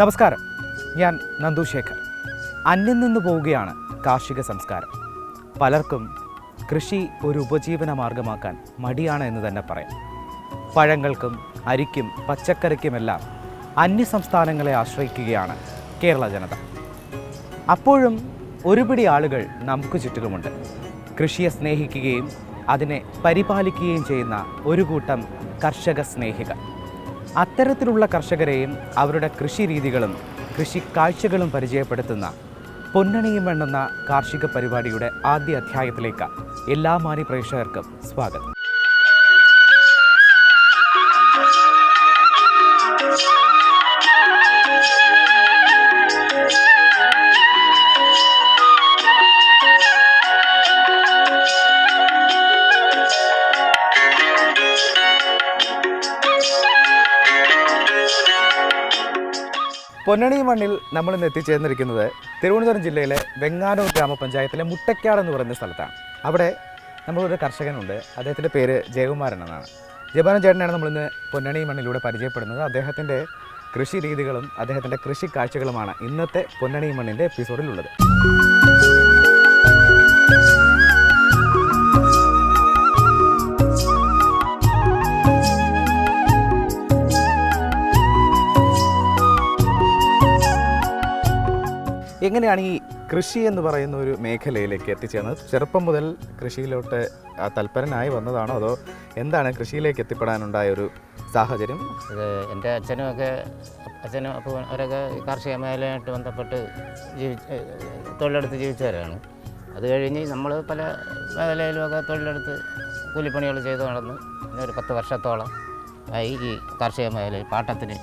നമസ്കാരം. ഞാൻ നന്ദു ശേഖർ. അന്യം നിന്ന് പോവുകയാണ് കാർഷിക സംസ്കാരം. പലർക്കും കൃഷി ഒരു ഉപജീവന മാർഗമാക്കാൻ മടിയാണ് എന്ന് തന്നെ പറയാം. പഴങ്ങൾക്കും അരിക്കും പച്ചക്കറിക്കുമെല്ലാം അന്യ സംസ്ഥാനങ്ങളെ ആശ്രയിക്കുകയാണ് കേരള ജനത. അപ്പോഴും ഒരുപിടി ആളുകൾ നമുക്ക് ചുറ്റിലുമുണ്ട്. കൃഷിയെ സ്നേഹിക്കുകയും അതിനെ പരിപാലിക്കുകയും ചെയ്യുന്ന ഒരു കൂട്ടം കർഷക സ്നേഹികൾ. അത്തരത്തിലുള്ള കർഷകരെയും അവരുടെ കൃഷി രീതികളും കൃഷി കാഴ്ചകളും പരിചയപ്പെടുത്തുന്ന പൊന്നണിയും വേണ്ടെന്ന കാർഷിക പരിപാടിയുടെ ആദ്യ അധ്യായത്തിലേക്ക് എല്ലാ മാന്യ പ്രേക്ഷകർക്കും സ്വാഗതം. പൊന്നണി മണ്ണിൽ നമ്മൾ ഇന്ന് എത്തിച്ചേർന്നിരിക്കുന്നത് തിരുവനന്തപുരം ജില്ലയിലെ വെങ്ങാനൂർ ഗ്രാമപഞ്ചായത്തിലെ മുട്ടക്കാട് എന്ന് പറയുന്ന സ്ഥലത്താണ്. അവിടെ നമ്മളൊരു കർഷകനുണ്ട്. അദ്ദേഹത്തിന്റെ പേര് ജയകുമാരൻ എന്നാണ്. ജയകുമാരൻ ചേട്ടനാണ് നമ്മളിന്ന് പൊന്നണി മണ്ണിലൂടെ പരിചയപ്പെടുന്നത്. അദ്ദേഹത്തിന്റെ കൃഷി രീതികളും അദ്ദേഹത്തിന്റെ കൃഷി കാഴ്ചകളുമാണ് ഇന്നത്തെ പൊന്നണി മണ്ണിന്റെ എപ്പിസോഡിലുള്ളത് എങ്ങനെയാണ് ഈ കൃഷി എന്ന് പറയുന്ന ഒരു മേഖലയിലേക്ക് എത്തിച്ചേർന്നത്? ചെറുപ്പം മുതൽ കൃഷിയിലോട്ട് തൽപരനായി വന്നതാണോ? അതോ എന്താണ് കൃഷിയിലേക്ക് എത്തിപ്പെടാനുണ്ടായ ഒരു സാഹചര്യം? ഇത് എന്റെ അച്ഛനും ഒക്കെ അച്ഛനും അപ്പോൾ അവരൊക്കെ കാർഷിക മേഖലയായിട്ട് ബന്ധപ്പെട്ട് ജീവിച്ച് തൊഴിലെടുത്ത് ജീവിച്ചവരാണ്. അത് കഴിഞ്ഞ് നമ്മൾ പല മേഖലയിലുമൊക്കെ തൊഴിലെടുത്ത് കൂലിപ്പണികൾ ചെയ്ത് നടന്ന് ഒരു പത്ത് വർഷത്തോളം ആയി ഈ കാർഷിക മേഖലയിൽ പാട്ടത്തിന്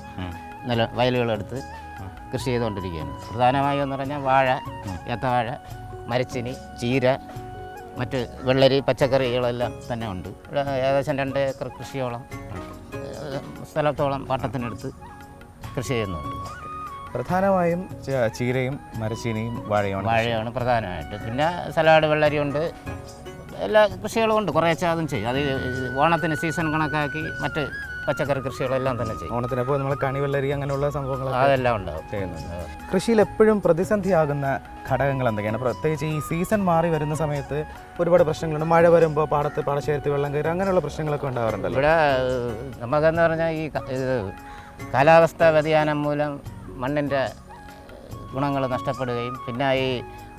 നില വയലുകളെടുത്ത് കൃഷി ചെയ്തുകൊണ്ടിരിക്കുകയാണ്. പ്രധാനമായും എന്ന് പറഞ്ഞാൽ വാഴ ഏത്തവാഴ മരച്ചിനി ചീര മറ്റ് വെള്ളരി പച്ചക്കറികളെല്ലാം തന്നെ ഉണ്ട്. ഇവിടെ ഏകദേശം രണ്ട് ഏക്കർ കൃഷിയോളം സ്ഥലത്തോളം പാട്ടത്തിനെടുത്ത് കൃഷി ചെയ്യുന്നുണ്ട്. പ്രധാനമായും ചീരയും മരച്ചീനിയും വാഴയാണ് വാഴയാണ് പ്രധാനമായിട്ട്. പിന്നെ സലാഡ് വെള്ളരിയുണ്ട് എല്ലാ കൃഷികളും ഉണ്ട്. കുറേശ്ശെ അതും ചെയ്യും. അത് ഓണത്തിന് സീസൺ കണക്കാക്കി മറ്റ് പച്ചക്കറി കൃഷികളെല്ലാം തന്നെ ചെയ്യും. ഓണത്തിനപ്പോൾ നമ്മൾ കണിവെള്ളരി അങ്ങനെയുള്ള സംഭവങ്ങൾ അതെല്ലാം ഉണ്ടാവും. ചെയ്യുന്നുണ്ട്. കൃഷിയിൽ എപ്പോഴും പ്രതിസന്ധിയാകുന്ന ഘടകങ്ങൾ എന്തൊക്കെയാണ്? പ്രത്യേകിച്ച് ഈ സീസൺ മാറി വരുന്ന സമയത്ത് ഒരുപാട് പ്രശ്നങ്ങളുണ്ട്. മഴ വരുമ്പോൾ പാടത്ത് പാടശേരത്ത് വെള്ളം കയറി അങ്ങനെയുള്ള പ്രശ്നങ്ങളൊക്കെ ഉണ്ടാവാറുണ്ട് ഇവിടെ നമുക്കെന്ന് പറഞ്ഞാൽ ഈ കാലാവസ്ഥാ വ്യതിയാനം മൂലം മണ്ണിന്റെ ഗുണങ്ങൾ നഷ്ടപ്പെടുകയും പിന്നെ ഈ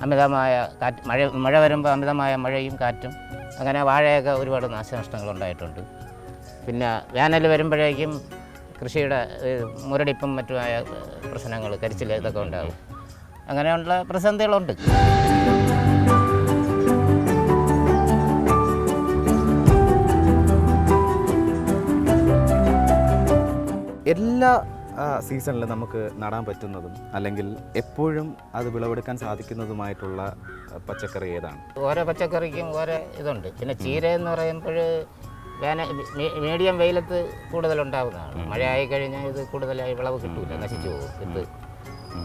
അമിതമായ കാറ്റ് മഴ മഴ വരുമ്പോൾ അമിതമായ മഴയും കാറ്റും അങ്ങനെ വാഴയൊക്കെ ഒരുപാട് നാശനഷ്ടങ്ങൾ ഉണ്ടായിട്ടുണ്ട് പിന്നെ വേനൽ വരുമ്പോഴേക്കും കൃഷിയുടെ മുരടിപ്പും മറ്റുമായ പ്രശ്നങ്ങൾ കരിച്ചിൽ ഇതൊക്കെ ഉണ്ടാകും. അങ്ങനെയുള്ള പ്രതിസന്ധികളുണ്ട്. എല്ലാ സീസണിൽ സീസണിലും നമുക്ക് നടാൻ പറ്റുന്നതും അല്ലെങ്കിൽ എപ്പോഴും അത് വിളവെടുക്കാൻ സാധിക്കുന്നതുമായിട്ടുള്ള പച്ചക്കറി ഏതാണ്? ഓരോ പച്ചക്കറിക്കും ഓരോ ഇതുണ്ട്. പിന്നെ ചീര എന്ന് പറയുമ്പോൾ വേന മീഡിയം വെയിലത്ത് കൂടുതലുണ്ടാവുന്നതാണ്. മഴ ആയി കഴിഞ്ഞാൽ ഇത് കൂടുതലായി വിളവ് കിട്ടില്ല നശിച്ചു പോകും. ഇത്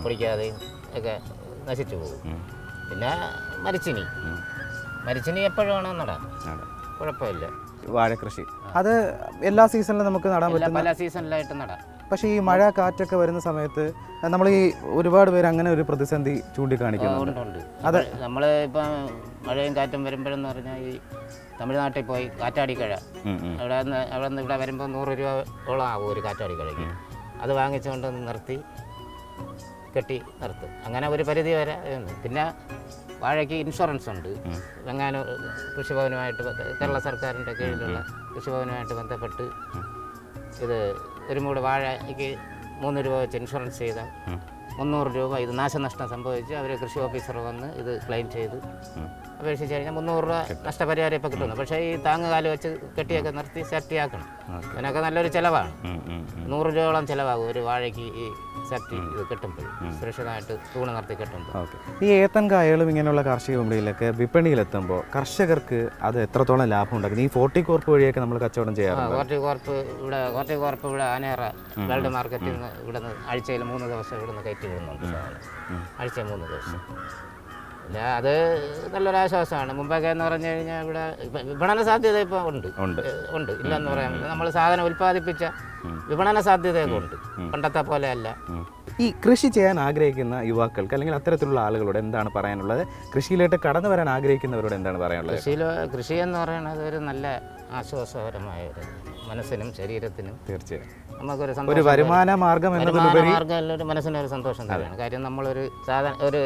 പൊടിക്കാതെയും ഒക്കെ നശിച്ചു പോകും. പിന്നെ മരിച്ചിനി. മരിച്ചിനി എപ്പോഴും വേണം നടാം കുഴപ്പമില്ല. വാഴ കൃഷി അത് എല്ലാ സീസണിലും നമുക്ക് നടാൻ എല്ലാ പറ്റുന്ന പല സീസണിലായിട്ട് നടാം. പക്ഷേ ഈ മഴ കാറ്റൊക്കെ വരുന്ന സമയത്ത് നമ്മൾ ഈ ഒരുപാട് പേര് അങ്ങനെ ഒരു പ്രതിസന്ധി ചൂണ്ടിക്കാണിക്കുന്നുണ്ട്. അത് നമ്മൾ ഇപ്പം മഴയും കാറ്റും വരുമ്പോഴെന്ന് പറഞ്ഞാൽ ഈ തമിഴ്നാട്ടിൽ പോയി കാറ്റാടിക്കഴ അവിടെ നിന്ന് അവിടെ നിന്ന് ഇവിടെ വരുമ്പോൾ നൂറ് രൂപയോളം ആവും ഒരു കാറ്റാടിക്കഴയ്ക്ക് അത് വാങ്ങിച്ചുകൊണ്ട് നിർത്തി കെട്ടി നിർത്തും. അങ്ങനെ ഒരു പരിധി വരെ പിന്നെ വാഴയ്ക്ക് ഇൻഷുറൻസ് ഉണ്ട്. വെങ്ങാനൂർ കൃഷിഭവനുമായിട്ട് കേരള സർക്കാരിന്റെ കീഴിലുള്ള കൃഷിഭവനുമായിട്ട് ബന്ധപ്പെട്ട് ഇത് ഒരു മൂട് വാഴയ്ക്ക് മൂന്ന് രൂപ വെച്ച് ഇൻഷുറൻസ് ചെയ്ത മുന്നൂറ് രൂപ ഇത് നാശനഷ്ടം സംഭവിച്ച്. അവർ കൃഷി ഓഫീസർ വന്ന് ഇത് ക്ലെയിം ചെയ്ത്. അപേക്ഷിച്ച് കഴിഞ്ഞാൽ മുന്നൂറ് രൂപ നഷ്ടപരിഹാരം ഇപ്പോൾ കിട്ടുന്നു. പക്ഷേ ഈ താങ്ങുകാൽ വെച്ച് കെട്ടിയൊക്കെ നിർത്തി സേഫ്റ്റി ആക്കണം. അതിനൊക്കെ നല്ലൊരു ചിലവാണ്. നൂറ് രൂപയോളം ചിലവാകും ഒരു വാഴയ്ക്ക് ഈ ഇത് കെട്ടുമ്പോൾ സുരക്ഷിതമായിട്ട് തൂണ് നടത്തി കിട്ടുമ്പോൾ. ഈ ഏത്തൻ കായകളും ഇങ്ങനെയുള്ള കാർഷിക വിപണിയിലൊക്കെ വിപണിയിലെത്തുമ്പോൾ കർഷകർക്ക് അത് എത്രത്തോളം ലാഭം ഉണ്ടാക്കുന്നു? ഈ ഫോർട്ടി കോർപ്പ് വഴിയൊക്കെ നമ്മൾ കച്ചവടം ചെയ്യാറുണ്ട്? ഫോർട്ടി കോർപ്പ് ഇവിടെ ഫോർട്ടി കോർപ്പ് ഇവിടെ ആനേറ വേൾഡ് മാർക്കറ്റിൽ നിന്ന് ഇവിടെ നിന്ന് ആഴ്ചയിൽ മൂന്ന് ദിവസം ഇവിടെ നിന്ന് കയറ്റി വിടുന്നുണ്ട് ആഴ്ചയിൽ മൂന്ന് ദിവസം. ഇല്ല അത് നല്ലൊരു ആശ്വാസമാണ്. മുമ്പൊക്കെ എന്ന് പറഞ്ഞു കഴിഞ്ഞാൽ ഇവിടെ വിപണന സാധ്യത ഇപ്പോൾ ഉണ്ട്. ഉണ്ട്. ഉണ്ട്. ഇല്ലെന്ന് പറയാൻ നമ്മൾ സാധനം ഉൽപ്പാദിപ്പിച്ച വിപണന സാധ്യതയൊക്കെ ഉണ്ട്. പണ്ടത്തെ പോലെ അല്ല ഈ കൃഷി ചെയ്യാൻ ആഗ്രഹിക്കുന്ന യുവാക്കൾക്ക് അല്ലെങ്കിൽ അത്തരത്തിലുള്ള ആളുകളോട് എന്താണ് പറയാനുള്ളത്? കൃഷിയിലോട്ട് കടന്നു വരാൻ ആഗ്രഹിക്കുന്നവരോട് എന്താണ് പറയാനുള്ളത്? കൃഷിയിൽ കൃഷി എന്ന് പറയുന്നത് ഒരു നല്ല ആശ്വാസകരമായ ഒരു മനസ്സിനും ശരീരത്തിനും തീർച്ചയായും. നമുക്കൊരു ഒരു വരുമാന മാർഗം എന്നതിലുപരി മാർഗം ഒരു മനസ്സിനൊരു സന്തോഷം തന്നെയാണ് കാര്യം നമ്മളൊരു സാധാരണ ഒരു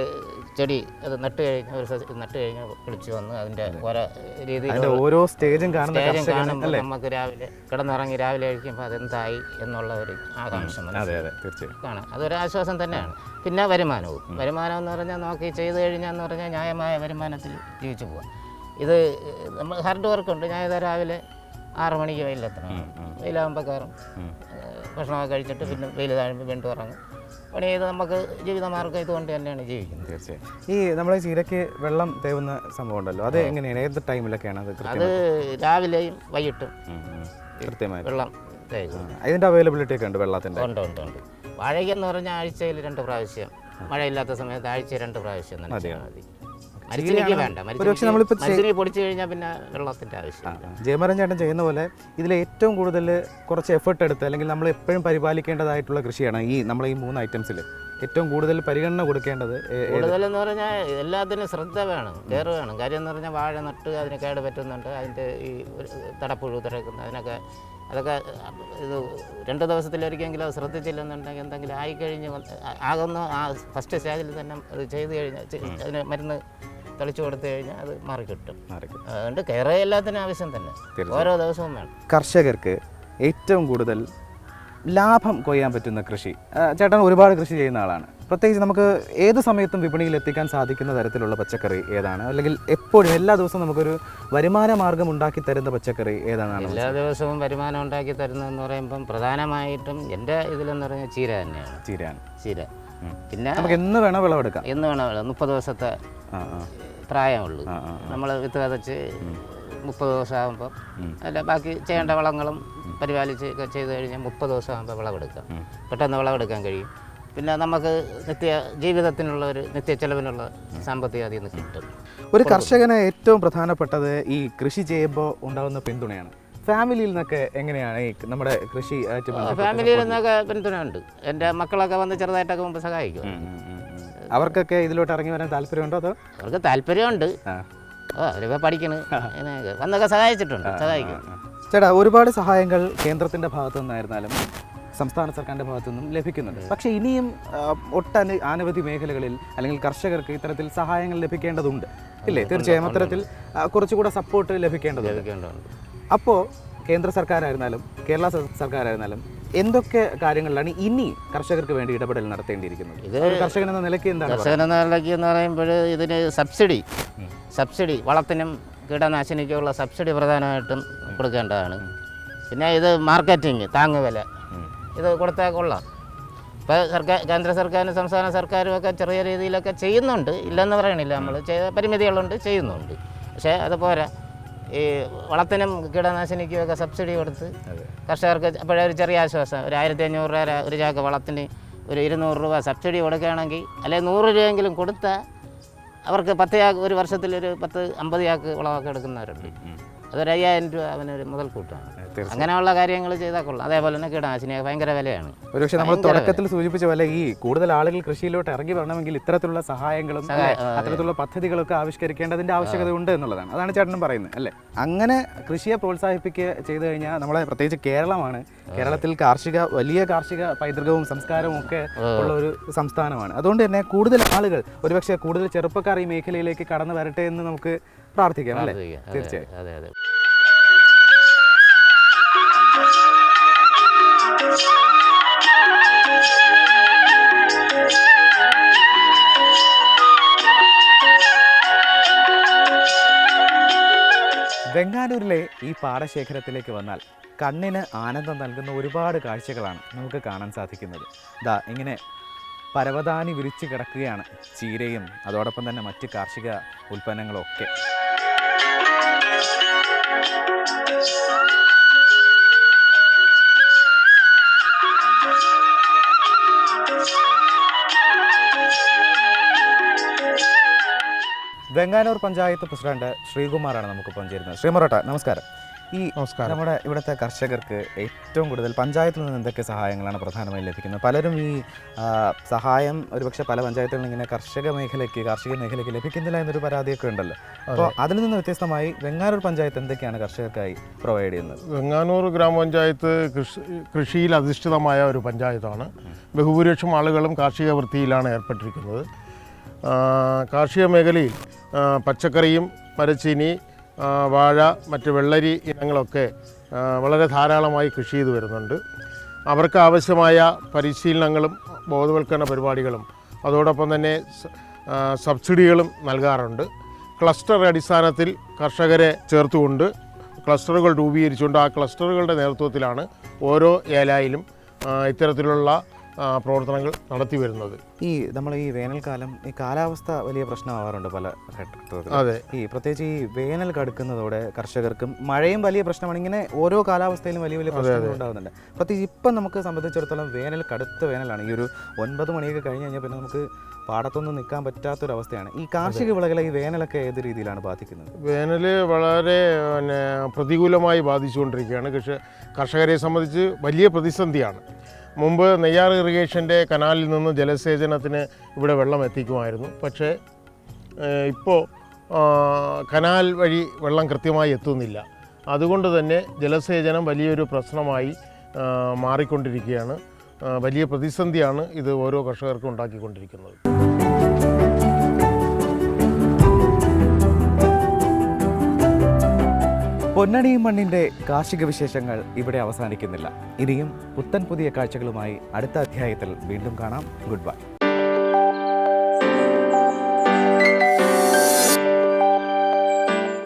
ചെടി അത് നട്ട് കഴിഞ്ഞ ഒരു സസ്യം നട്ട് കഴിഞ്ഞ് വിളിച്ചു വന്ന് അതിന്റെ ഓരോ രീതിയിൽ ഓരോ സ്റ്റേജും സ്റ്റേജും കാണുമ്പോൾ നമുക്ക് രാവിലെ കിടന്നിറങ്ങി രാവിലെ കഴിക്കുമ്പോൾ അതെന്തായി എന്നുള്ള ഒരു ആകാംക്ഷ കാണാം. അതൊരു ആശ്വാസം തന്നെയാണ്. പിന്നെ വരുമാനവും. വരുമാനം എന്ന് പറഞ്ഞാൽ നോക്കി ചെയ്ത് കഴിഞ്ഞാൽ എന്ന് പറഞ്ഞാൽ ന്യായമായ വരുമാനത്തിൽ ജീവിച്ചു പോവാം. ഇത് നമ്മൾ ഹാർഡ് വർക്ക് ഉണ്ട്. ഞാൻ ഇതാ രാവിലെ ആറ് മണിക്ക് വെയിലെത്തണം. വെയിലാകുമ്പോൾ കയറും. ഭക്ഷണമൊക്കെ കഴിച്ചിട്ട് പിന്നെ വെയിൽ താഴുമ്പോൾ വീണ്ടും ഇറങ്ങും പണി ചെയ്ത് നമുക്ക് ജീവിതമാർഗം ഇതുകൊണ്ട് തന്നെയാണ് ജീവിക്കുന്നത് തീർച്ചയായും. ഈ നമ്മളെ ചീരയ്ക്ക് വെള്ളം തേവുന്ന സംഭവം ഉണ്ടല്ലോ അത് എങ്ങനെയാണ്? ഏത് ടൈമിലൊക്കെയാണ് അത് അത് രാവിലെയും വൈകിട്ടും. കൃത്യമായി വെള്ളം അതിന്റെ അവൈലബിലിറ്റി ഒക്കെ ഉണ്ട് വെള്ളത്തിന്റെ? ഉണ്ട് ഉണ്ട് ഉണ്ട്. വാഴയ്ക്കെന്ന് പറഞ്ഞാൽ ആഴ്ചയിൽ രണ്ട് പ്രാവശ്യം മഴയില്ലാത്ത സമയത്ത് ആഴ്ച രണ്ട് പ്രാവശ്യം തന്നെ മതി. മരിച്ചിനിക്ക് വേണ്ട. ഒരുപക്ഷെ നമ്മളിപ്പോ ചെയ്- മരിച്ചിനി പൊടിച്ചു കഴിഞ്ഞാൽ പിന്നെ വെള്ളത്തിന്റെ ആവശ്യം ജയമരൻ ചേട്ടൻ ചെയ്യുന്ന പോലെ ഇതിൽ ഏറ്റവും കൂടുതൽ കുറച്ച് എഫേർട്ട് എടുത്ത് അല്ലെങ്കിൽ നമ്മൾ എപ്പോഴും പരിപാലിക്കേണ്ടതായിട്ടുള്ള കൃഷിയാണ് ഈ നമ്മളെ ഈ മൂന്ന് ഐറ്റംസിൽ ഏറ്റവും കൂടുതൽ പരിഗണന കൊടുക്കേണ്ടത് കൂടുതലെന്ന് പറഞ്ഞാൽ എല്ലാത്തിനും ശ്രദ്ധ വേണം കെയർ വേണം. കാര്യം എന്ന് പറഞ്ഞാൽ വാഴ നട്ട് അതിന് കേട് പറ്റുന്നുണ്ട്. അതിന്റെ ഈ തടപ്പ് തടപ്പുഴു തിരക്കുന്ന അതിനൊക്കെ അതൊക്കെ ഇത് രണ്ട് ദിവസത്തിലൊരിക്കലെങ്കിലും അത് ശ്രദ്ധിച്ചില്ലെന്നുണ്ടെങ്കിൽ എന്തെങ്കിലും ആയിക്കഴിഞ്ഞ് ആകുന്ന ആ ഫസ്റ്റ് സ്റ്റേജിൽ തന്നെ അത് ചെയ്ത് കഴിഞ്ഞാൽ അതിന് മരുന്ന് തളിച്ചു കൊടുത്തു കഴിഞ്ഞാൽ അത് മാറി കിട്ടും അതുകൊണ്ട് കയറേ എല്ലാത്തിനും ആവശ്യം തന്നെ. ഓരോ ദിവസവും വേണം. കർഷകർക്ക് ഏറ്റവും കൂടുതൽ ലാഭം കൊയ്യാൻ പറ്റുന്ന കൃഷി ചേട്ടൻ ഒരുപാട് കൃഷി ചെയ്യുന്ന ആളാണ്. പ്രത്യേകിച്ച് നമുക്ക് ഏത് സമയത്തും വിപണിയിൽ എത്തിക്കാൻ സാധിക്കുന്ന തരത്തിലുള്ള പച്ചക്കറി ഏതാണ്? അല്ലെങ്കിൽ എപ്പോഴും എല്ലാ ദിവസവും നമുക്കൊരു വരുമാന മാർഗം ഉണ്ടാക്കി തരുന്ന പച്ചക്കറി ഏതാണ്? എല്ലാ ദിവസവും വരുമാനം ഉണ്ടാക്കി തരുന്നതെന്ന് പറയുമ്പം പ്രധാനമായിട്ടും എന്റെ ഇതിലെന്ന് പറഞ്ഞാൽ ചീര തന്നെയാണ്. ചീരാണ് ചീര. പിന്നെ നമുക്ക് എന്ന് വേണോ വിളവെടുക്കാം എന്ന് വേണം മുപ്പത് ദിവസത്തെ പ്രായമുള്ളൂ. നമ്മൾ വിത്ത് വിതച്ച് മുപ്പത് ദിവസം ആകുമ്പോൾ അല്ല ബാക്കി ചെയ്യേണ്ട വളങ്ങളും പരിപാലിച്ച് ഒക്കെ ചെയ്ത് കഴിഞ്ഞാൽ മുപ്പത് ദിവസം ആകുമ്പോൾ വിളവെടുക്കാം പെട്ടെന്ന് വിളവെടുക്കാൻ കഴിയും. പിന്നെ നമുക്ക് നിത്യ ജീവിതത്തിനുള്ള ഒരു നിത്യ ചെലവിനുള്ള സാമ്പത്തിക അതിൽ നിന്ന് കിട്ടും. ഒരു കർഷകന് ഏറ്റവും പ്രധാനപ്പെട്ടത് ഈ കൃഷി ചെയ്യുമ്പോൾ ഉണ്ടാകുന്ന പിന്തുണയാണ്. ഫാമിലിയിൽ നിന്നൊക്കെ എങ്ങനെയാണ് ഈ നമ്മുടെ കൃഷി ആയിട്ട് ബന്ധപ്പെട്ട ഫാമിലിയിൽ നിന്നൊക്കെ പിന്തുണ ഉണ്ട്. എന്റെ മക്കളൊക്കെ വന്ന് ചെറുതായിട്ടൊക്കെ മുമ്പ് സഹായിക്കും. അവർക്കൊക്കെ ഇതിലോട്ട് ഇറങ്ങി വരാൻ താല്പര്യമുണ്ടോ അതോ? അവർക്ക് താല്പര്യമുണ്ട്. ആ. ഓ അവരിപ്പോൾ പഠിക്കണ്. വന്നൊക്കെ സഹായിച്ചിട്ടുണ്ട്. സഹായിക്കും. ചേട്ടാ ഒരുപാട് സഹായങ്ങൾ കേന്ദ്രത്തിന്റെ ഭാഗത്തു നിന്നായിരുന്നാലും സംസ്ഥാന സർക്കാരിന്റെ ഭാഗത്തു നിന്നും ലഭിക്കുന്നുണ്ട്. പക്ഷേ ഇനിയും ആ, ഒട്ടന അനവധി മേഖലകളിൽ അല്ലെങ്കിൽ കർഷകർക്ക് ഇത്തരത്തിൽ സഹായങ്ങൾ ലഭിക്കേണ്ടതുണ്ട്. ഇല്ലേ? തീർച്ചയായും അത്തരത്തിൽ ആ, കുറച്ചുകൂടെ സപ്പോർട്ട് ലഭിക്കേണ്ടതുണ്ട്. ലഭിക്കേണ്ടതുണ്ട്. അപ്പോൾ കേന്ദ്ര സർക്കാരായിരുന്നാലും കേരള സർക്കാരായിരുന്നാലും എന്തൊക്കെ കാര്യങ്ങളിലാണ് ഇനി കർഷകർക്ക് വേണ്ടി ഇടപെടൽ നടത്തേണ്ടിയിരിക്കുന്നത്? ഇത് കർഷകൻ എന്ന നിലയ്ക്ക് എന്താണ്? കർഷകൻ എന്ന നിലയ്ക്ക് എന്ന് പറയുമ്പോൾ ഇതിന് സബ്സിഡി സബ്സിഡി വളത്തിനും കീടനാശിനിക്കുള്ള സബ്സിഡി പ്രധാനമായിട്ടും കൊടുക്കേണ്ടതാണ്. പിന്നെ ഇത് മാർക്കറ്റിംഗ് താങ്ങുവില ഇത് കൊടുത്താൽ കൊള്ളാം. ഇപ്പോൾ സർക്കാർ കേന്ദ്ര സർക്കാരും സംസ്ഥാന സർക്കാരും ഒക്കെ ചെറിയ രീതിയിലൊക്കെ ചെയ്യുന്നുണ്ട്. ഇല്ലെന്ന് പറയണില്ല നമ്മൾ പരിമിതികളുണ്ട് ചെയ്യുന്നുണ്ട്. പക്ഷേ അത് പോരാ. ഈ വളത്തിനും കീടനാശിനിക്കും ഒക്കെ സബ്സിഡി കൊടുത്ത് കർഷകർക്ക് അപ്പോഴേ ഒരു ചെറിയ ആശ്വാസം. ഒരു ആയിരത്തി അഞ്ഞൂറ് രൂപ ഒരു ചാക്ക് വളത്തിന് ഒരു ഇരുന്നൂറ് രൂപ സബ്സിഡി കൊടുക്കുകയാണെങ്കിൽ അല്ലെങ്കിൽ നൂറ് രൂപയെങ്കിലും കൊടുത്താൽ അവർക്ക് പത്ത് ചാക്ക് ഒരു വർഷത്തിൽ ഒരു പത്ത് അമ്പത് ചാക്ക് വളമൊക്കെ എടുക്കുന്നവരുണ്ട്. അതൊരു അയ്യായിരം രൂപ അവനൊരു മുതൽക്കൂട്ടാണ്. അങ്ങനെയുള്ള കാര്യങ്ങൾ ചെയ്താൽ കൊള്ളാം. അതേപോലെ തന്നെ കീടനാശിനി ഭയങ്കര വിലയാണ്. ഒരുപക്ഷെ നമ്മൾ തുടക്കത്തിൽ സൂചിപ്പിച്ച പോലെ ഈ കൂടുതൽ ആളുകൾ കൃഷിയിലോട്ട് ഇറങ്ങി വരണമെങ്കിൽ ഇത്തരത്തിലുള്ള സഹായങ്ങളും അത്തരത്തിലുള്ള പദ്ധതികളൊക്കെ ആവിഷ്കരിക്കേണ്ടതിന്റെ ആവശ്യകത ഉണ്ട് എന്നുള്ളതാണ്. അതാണ് ചേട്ടനും പറയുന്നത് അല്ലേ? അങ്ങനെ കൃഷിയെ പ്രോത്സാഹിപ്പിക്കുക ചെയ്തു കഴിഞ്ഞാൽ നമ്മളെ പ്രത്യേകിച്ച് കേരളമാണ്. കേരളത്തിൽ കാർഷിക വലിയ കാർഷിക പൈതൃകവും സംസ്കാരവും ഒക്കെ ഉള്ള ഒരു സംസ്ഥാനമാണ്. അതുകൊണ്ട് തന്നെ കൂടുതൽ ആളുകൾ ഒരുപക്ഷെ കൂടുതൽ ചെറുപ്പക്കാർ ഈ മേഖലയിലേക്ക് കടന്നു വരട്ടെ എന്ന് നമുക്ക് പ്രാർത്ഥിക്കാം അല്ലേ? അതെ, തീർച്ചയായും. വെങ്ങാനൂരിലെ ഈ പാടശേഖരത്തിലേക്ക് വന്നാൽ കണ്ണിന് ആനന്ദം നൽകുന്ന ഒരുപാട് കാഴ്ചകളാണ് നമുക്ക് കാണാൻ സാധിക്കുന്നത്. ദാ ഇങ്ങനെ പരവതാനി വിരിച്ചു കിടക്കുകയാണ് ചീരയും അതോടൊപ്പം തന്നെ മറ്റ് കാർഷിക ഉൽപ്പന്നങ്ങളൊക്കെ. വെങ്ങാനൂർ പഞ്ചായത്ത് പ്രസിഡന്റ് ശ്രീകുമാറാണ് നമുക്കിപ്പം ചേരുന്നത് ശ്രീമറോട്ട നമസ്കാരം. ഈ നമസ്കാരം. നമ്മുടെ ഇവിടുത്തെ കർഷകർക്ക് ഏറ്റവും കൂടുതൽ പഞ്ചായത്തിൽ നിന്ന് എന്തൊക്കെ സഹായങ്ങളാണ് പ്രധാനമായും ലഭിക്കുന്നത്? പലരും ഈ സഹായം ഒരുപക്ഷെ പല പഞ്ചായത്തുകളിൽ ഇങ്ങനെ കർഷക മേഖലയ്ക്ക് കാർഷിക മേഖലയ്ക്ക് ലഭിക്കുന്നില്ല എന്നൊരു പരാതിയൊക്കെ ഉണ്ടല്ലോ. അപ്പോൾ അതിൽ നിന്ന് വ്യത്യസ്തമായി വെങ്ങാനൂർ പഞ്ചായത്ത് എന്തൊക്കെയാണ് കർഷകർക്കായി പ്രൊവൈഡ് ചെയ്യുന്നത്? വെങ്ങാനൂർ ഗ്രാമപഞ്ചായത്ത് കൃഷി കൃഷിയിൽ അധിഷ്ഠിതമായ ഒരു പഞ്ചായത്താണ്. ബഹുഭൂരിപക്ഷം ആളുകളും കാർഷിക വൃത്തിയിലാണ് ഏർപ്പെട്ടിരിക്കുന്നത്. കാർഷിക മേഖലയിൽ പച്ചക്കറിയും മരച്ചീനി വാഴ മറ്റ് വെള്ളരി ഇനങ്ങളൊക്കെ വളരെ ധാരാളമായി കൃഷി ചെയ്തു വരുന്നുണ്ട്. അവർക്ക് ആവശ്യമായ പരിശീലനങ്ങളും ബോധവൽക്കരണ പരിപാടികളും അതോടൊപ്പം തന്നെ സബ്സിഡികളും നൽകാറുണ്ട്. ക്ലസ്റ്റർ അടിസ്ഥാനത്തിൽ കർഷകരെ ചേർത്തുകൊണ്ട് ക്ലസ്റ്ററുകൾ രൂപീകരിച്ചുകൊണ്ട് ആ ക്ലസ്റ്ററുകളുടെ നേതൃത്വത്തിലാണ് ഓരോ ഏലായിലും ഇത്തരത്തിലുള്ള പ്രവർത്തനങ്ങൾ നടത്തി വരുന്നത്. ഈ നമ്മൾ ഈ വേനൽക്കാലം ഈ കാലാവസ്ഥ വലിയ പ്രശ്നമാവാറുണ്ട് പല അതെ. ഈ പ്രത്യേകിച്ച് ഈ വേനൽ കടുക്കുന്നതോടെ കർഷകർക്കും മഴയും വലിയ പ്രശ്നമാണ്. ഇങ്ങനെ ഓരോ കാലാവസ്ഥയിലും വലിയ വലിയ പ്രശ്നങ്ങൾ ഉണ്ടാകുന്നുണ്ട് പ്രത്യേകിച്ച് ഇപ്പം നമുക്ക് സംബന്ധിച്ചിടത്തോളം വേനൽ കടുത്ത വേനലാണ്. ഈ ഒരു ഒൻപത് മണിയൊക്കെ കഴിഞ്ഞ് കഴിഞ്ഞാൽ പിന്നെ നമുക്ക് പാടത്തൊന്നും നിൽക്കാൻ പറ്റാത്തൊരവസ്ഥയാണ്. ഈ കാർഷിക വിളകളെ ഈ വേനലൊക്കെ ഏത് രീതിയിലാണ് ബാധിക്കുന്നത്? വേനൽ വളരെ പിന്നെ പ്രതികൂലമായി ബാധിച്ചുകൊണ്ടിരിക്കുകയാണ്. കർഷകരെ സംബന്ധിച്ച് വലിയ പ്രതിസന്ധിയാണ്. മുമ്പ് നെയ്യാർ ഇറിഗേഷന്റെ കനാലിൽ നിന്ന് ജലസേചനത്തിന് ഇവിടെ വെള്ളം എത്തിക്കുമായിരുന്നു. പക്ഷേ ഇപ്പോൾ കനാൽ വഴി വെള്ളം കൃത്യമായി എത്തുന്നില്ല. അതുകൊണ്ട് തന്നെ ജലസേചനം വലിയൊരു പ്രശ്നമായി മാറിക്കൊണ്ടിരിക്കുകയാണ്. വലിയ പ്രതിസന്ധിയാണ് ഇത് ഓരോ കർഷകർക്കും ഉണ്ടാക്കിക്കൊണ്ടിരിക്കുന്നത്. പൊന്നണിയും മണ്ണിന്റെ കാർഷിക വിശേഷങ്ങൾ ഇവിടെ അവസാനിക്കുന്നില്ല. ഇനിയും പുത്തൻ പുതിയ കാഴ്ചകളുമായി അടുത്ത അധ്യായത്തിൽ വീണ്ടും കാണാം. Good bye.